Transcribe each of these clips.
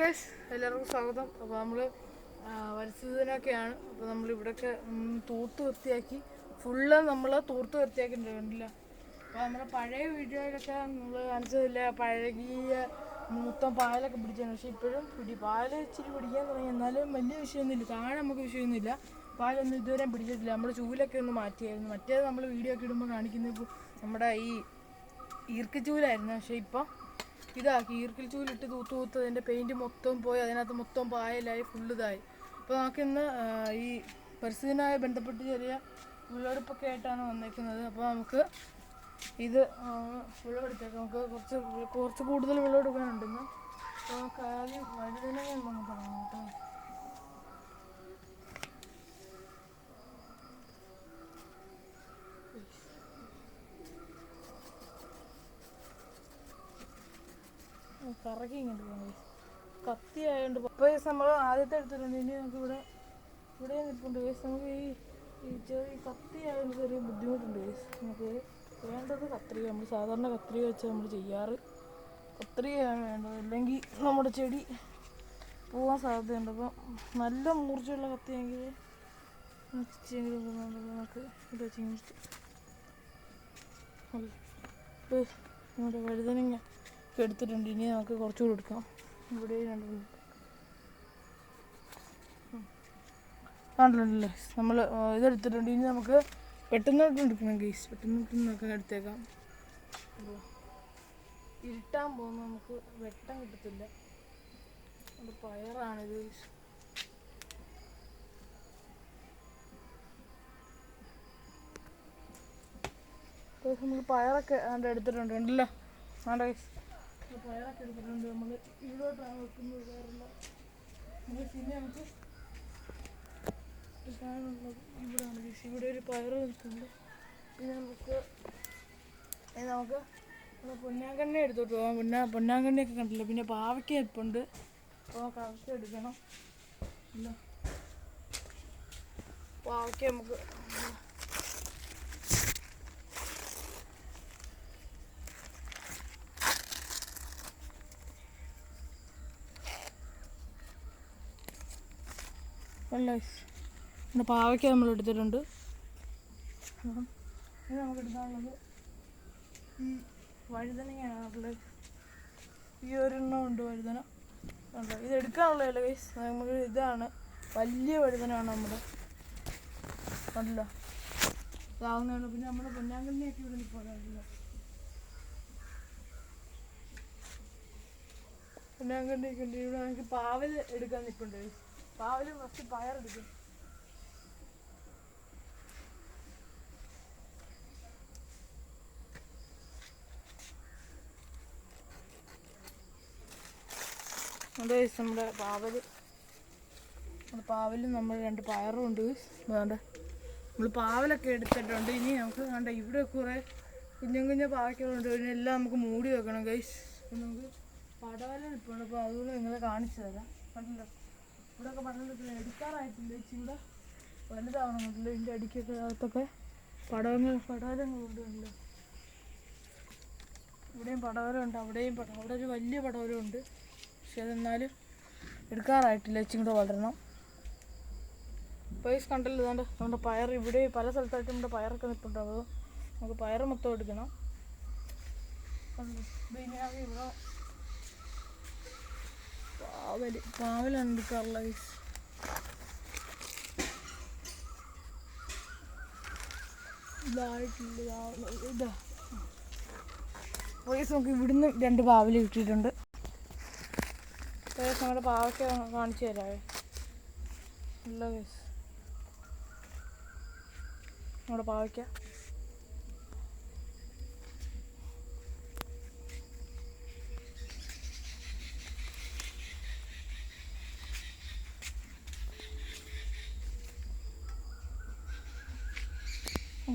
Guys എല്ലാവർക്കും സ്വാഗതം. അപ്പോൾ നമ്മൾ വരച്ചതിനൊക്കെയാണ്. അപ്പോൾ നമ്മൾ ഇവിടെയൊക്കെ തൂത്ത് വൃത്തിയാക്കി. ഫുള്ള് നമ്മൾ തൂർത്ത് വൃത്തിയാക്കിയിട്ടുണ്ടല്ല അപ്പോൾ നമ്മുടെ പഴയ വീഡിയോയിലൊക്കെ നമ്മൾ കാണിച്ചതില്ല? പഴകിയ മൊത്തം പാലൊക്കെ പിടിച്ചാണ് പക്ഷേ ഇപ്പോഴും പിടി പാൽ ഇച്ചിരി പിടിക്കാൻ തുടങ്ങി. എന്നാലും വലിയ വിഷയമൊന്നുമില്ല. താഴെ നമുക്ക് വിഷയമൊന്നുമില്ല. പാലൊന്നും ഇതുവരെ പിടിച്ചിട്ടില്ല. നമ്മൾ ചൂലൊക്കെ ഒന്ന് മാറ്റിയായിരുന്നു. മറ്റേത് നമ്മൾ വീഡിയോ ഒക്കെ ഇടുമ്പോൾ കാണിക്കുന്നത് നമ്മുടെ ഈ ഈർക്കച്ചൂലായിരുന്നു. പക്ഷേ ഇപ്പം ഇതാക്കി ഈർക്കിൽ ചൂലിട്ട് തൂത്ത് തൂത്ത് അതിന്റെ പെയിന്റ് മൊത്തം പോയി അതിനകത്ത് മൊത്തം പായലായി ഫുള്ളിതായി. അപ്പോൾ നമുക്കിന്ന് ഈ പരിസ്ഥിതിയുമായി ബന്ധപ്പെട്ട് ചെറിയ വിളവെടുപ്പൊക്കെ ആയിട്ടാണ് വന്നേക്കുന്നത്. അപ്പോൾ നമുക്ക് ഇത് വിളവെടുത്തേക്കാം. നമുക്ക് കുറച്ച് കുറച്ച് കൂടുതൽ വിളവെടുക്കാനുണ്ടെന്ന് അപ്പോൾ നമുക്ക് ആദ്യം വഴുതനങ്ങ നമുക്ക് തുടങ്ങാം കേട്ടോ. കറക്കി ഇങ്ങോട്ട് പോകുന്നത് കത്തി ആയതുകൊണ്ട് ഇപ്പോൾ നമ്മൾ ആദ്യത്തെ എടുത്തിട്ടുണ്ട്. ഇനി നമുക്ക് ഇവിടെ ഇവിടെ നിൽപ്പുണ്ട് വേസ് നമുക്ക് ഈ ഈ ചെറിയ കത്തി ആയതുകൊണ്ട് ചെറിയ ബുദ്ധിമുട്ടുണ്ട് വേസ് നമുക്ക് വേണ്ടത് കത്രിക. നമ്മൾ സാധാരണ കത്രിക വെച്ച് നമ്മൾ ചെയ്യാറ്. കത്രികയാണ് വേണ്ടത്. അല്ലെങ്കിൽ നമ്മുടെ ചെടി പോകാൻ സാധ്യതയുണ്ട്. അപ്പം നല്ല മൂർച്ചയുള്ള കത്തിയെങ്കിൽ നമുക്ക് ഇത് വെച്ച് നമ്മുടെ വഴുതനങ്ങ. എടുത്തിട്ടുണ്ട്. ഇനി നമുക്ക് കുറച്ചുകൂടി എടുക്കാം. ഇവിടെ കണ്ടിട്ടുണ്ടല്ലേ? നമ്മൾ ഇതെടുത്തിട്ടുണ്ട് ഇനി നമുക്ക് പെട്ടെന്ന് എടുക്കണം ഗീസ് പെട്ടെന്ന് നമുക്ക് എടുത്തേക്കാം. ഇരുട്ടാൻ പോകുമ്പോൾ നമുക്ക് വെട്ടം കിട്ടത്തില്ല. അത് പയറാണിത് ഗീസ് നമ്മൾ പയറൊക്കെ എടുത്തിട്ടുണ്ട്. ഉണ്ടല്ലോ? ആണ്ട ഗീസ് പയറൊക്കെ എടുത്തിട്ടുണ്ട്. നമ്മൾ ഇവിടോട്ടാണ് വെക്കുന്നത് വേറെല്ല നമുക്ക് പിന്നെ നമുക്ക് ഇതാണുള്ളത് ഇവിടെയാണ് ചേച്ചി ഇവിടെ ഒരു പയറ് നിൽക്കുന്നുണ്ട് പിന്നെ നമുക്ക് നമുക്ക് നമ്മുടെ പൊന്നാങ്കണ്ണി എടുത്തോട്ട് പോകാം. പൊന്നാ പൊന്നാങ്കണ്ണയൊക്കെ കണ്ടില്ല? പിന്നെ പാവയ്ക്ക ഇപ്പുണ്ട് അപ്പോൾ പാവയ്ക്ക എടുക്കണം. ഇല്ല. പാവയ്ക്ക നമുക്ക് പിന്നെ പാവയ്ക്ക നമ്മൾ എടുത്തിട്ടുണ്ട്. ഇത് നമുക്ക് എടുക്കാനുള്ളത് ഈ വഴുതനങ്ങയാണ് ഉള്ളത് ഈ ഒരെണ്ണം ഉണ്ട് വഴുതന. ഇത് എടുക്കാനുള്ളതല്ല ഗൈസ് നമുക്ക് ഇതാണ്. വലിയ വഴുതനയാണ് നമ്മുടെ. അല്ല ഇതാവുന്നതാണ് പിന്നെ നമ്മുടെ പൊന്നാങ്കണ്ണിയൊക്കെ ഇവിടെ നിൽപ്പുണ്ടല്ലോ പൊന്നാങ്കണ്ണിയൊക്കെ ഉണ്ട്. ഇവിടെ നമുക്ക് പാവൽ എടുക്കാൻ നിൽപ്പുണ്ട്. പാവൽ ഫസ്റ്റ് പയറെടുക്കും അതെ നമ്മുടെ പാവൽ. നമ്മുടെ പാവലും നമ്മൾ രണ്ട് പയറും ഉണ്ട്. വേണ്ട. നമ്മൾ പാവലൊക്കെ എടുത്തിട്ടുണ്ട്. ഇനി നമുക്ക് വേണ്ട ഇവിടെ കുറേ കുഞ്ഞു കുഞ്ഞു പാവയ്ക്കുകളുണ്ട്. ഇതിനെല്ലാം നമുക്ക് മൂടി വെക്കണം ഗൈസ് നമുക്ക് പടവലം ഇപ്പോൾ അതുകൊണ്ട് നിങ്ങളെ കാണിച്ചു തരാം. കണ്ടല്ലോ ഇവിടെയൊക്കെ പടവലത്തിൽ എടുക്കാറായിട്ടില്ല. ഇച്ചിരി ഇവിടെ വലുതാവണമെന്നില്ല ഇതിന്റെ അടിക്കൊക്കെ അകത്തൊക്കെ പടവങ്ങൾ പടവലങ്ങളുണ്ട് കണ്ടല്ലോ ഇവിടെയും പടവലമുണ്ട് അവിടെയും പട അവിടെ ഒരു വലിയ പടവലമുണ്ട്. പക്ഷെ അതെന്നാലും എടുക്കാറായിട്ടില്ല. ഇച്ചിരി കൂടെ വളരണം. പൈസ കണ്ടല്ലോ? ഇതാണ്ട് നമ്മുടെ പയർ ഇവിടെ പല സ്ഥലത്തായിട്ട് നമ്മുടെ പയറൊക്കെ നിൽപ്പുണ്ടാവും അപ്പോൾ നമുക്ക് പയർ മൊത്തം എടുക്കണം. ഇവിടെ പാവൽ പാവലുണ്ട് നമുക്ക് ഇവിടുന്ന് രണ്ട് പാവൽ കിട്ടിയിട്ടുണ്ട്. നമ്മുടെ പാവയ്ക്ക് കാണിച്ചു തരാവേ. ഉള്ള നമ്മുടെ പാവയ്ക്ക.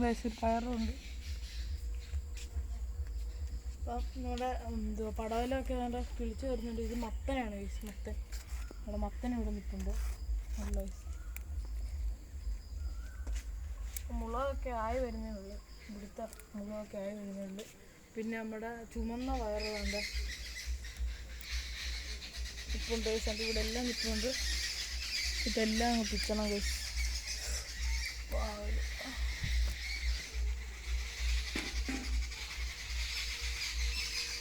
പൈസ പയറുണ്ട്. അപ്പം നമ്മുടെ എന്തുവാ പടവലൊക്കെ നല്ല കിളിച്ച് വരുന്നുണ്ട്. ഇത് മത്തനാണ് വയസ്സ് മത്തൻ. നമ്മുടെ മത്തൻ ഇവിടെ നിൽപ്പുണ്ട്. നല്ല വയസ്സ് മുളകൊക്കെ ആയി വരുന്നേ ഉള്ളൂ. ഇവിടുത്തെ മുളകൊക്കെ ആയി വരുന്നേ ഉള്ളൂ. പിന്നെ നമ്മുടെ ചുമന്ന നിൽപ്പുണ്ട് ഗൈസ് എന്റെ ഇവിടെ എല്ലാം നിൽപ്പുണ്ട്. ഇതെല്ലാം പിച്ചണം ഗൈസ്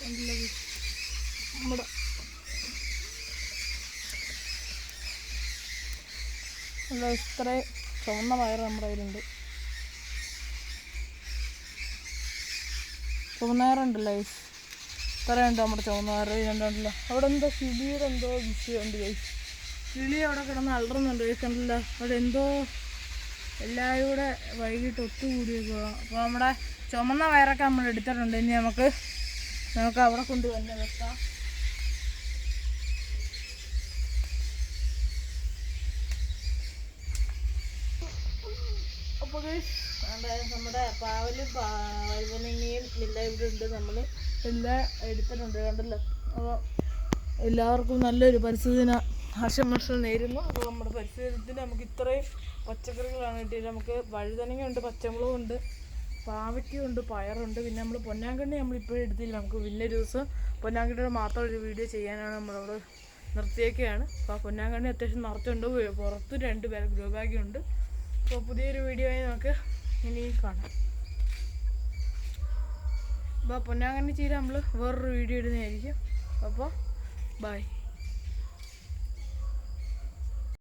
നമ്മുടെ ഇത്രയും ചുവന്ന വയറ് നമ്മുടെ കയ്യിലുണ്ട്. ചുവന്ന വയറുണ്ടല്ലോ ഗൈസ് ഇത്രയുണ്ട് നമ്മുടെ ചുവന്ന വയറ് രണ്ടുണ്ടല്ലോ? അവിടെ എന്തോ കിളിയുടെ എന്തോ വിഷയമുണ്ട് ഗൈസ് കിളി അവിടെ കിടന്ന് അലറുന്നുണ്ട് ഗൈസ് കണ്ടല്ലോ? അവിടെ എന്തോ എല്ലാവരും കൂടെ വൈകിട്ട് ഒത്തുകൂടിയേക്കുക അപ്പോൾ നമ്മുടെ ചുമന്ന വയറൊക്കെ നമ്മൾ എടുത്തിട്ടുണ്ട്. ഇനി നമുക്ക് നമുക്ക് അവിടെ കൊണ്ട് തന്നെ വെക്കാം അപ്പോൾ നമ്മുടെ പാവലും വഴുതനങ്ങയും എല്ലാം ഇവിടെ ഉണ്ട് നമ്മൾ എല്ലാം എടുത്തിട്ടുണ്ട് കണ്ടല്ലോ. അപ്പോൾ എല്ലാവർക്കും നല്ലൊരു പരിസ്ഥിതി ദിന ആശംസകൾ നേരുന്നു. അപ്പോൾ നമ്മുടെ പരിസ്ഥിതി നമുക്ക് ഇത്രയും പച്ചക്കറികളാണ് കിട്ടിയത്. നമുക്ക് വഴുതനങ്ങയുണ്ട് പച്ചമുളകുണ്ട് പാവയ്ക്കുണ്ട് പയറുണ്ട്. പിന്നെ നമ്മൾ പൊന്നാങ്കണ്ണി നമ്മൾ ഇപ്പോഴും എടുത്തില്ല. നമുക്ക് ഒരു ദിവസം പൊന്നാങ്കണ്ണിയുടെ മാത്രം ഒരു വീഡിയോ ചെയ്യാനാണ് നമ്മളവിടെ നിർത്തിയൊക്കെയാണ്. അപ്പോൾ ആ പൊന്നാങ്കണ്ണി അത്യാവശ്യം നിറച്ചുണ്ട്. പുറത്ത് രണ്ട് പേർ ഗ്രോ ബാഗുണ്ട് അപ്പോൾ പുതിയൊരു വീഡിയോ ആയി നമുക്ക് ഇനി കാണാം. അപ്പോൾ പൊന്നാങ്കണ്ണി ചീര നമ്മൾ വേറൊരു വീഡിയോ ഇടുന്നതായിരിക്കും. അപ്പോൾ ബൈ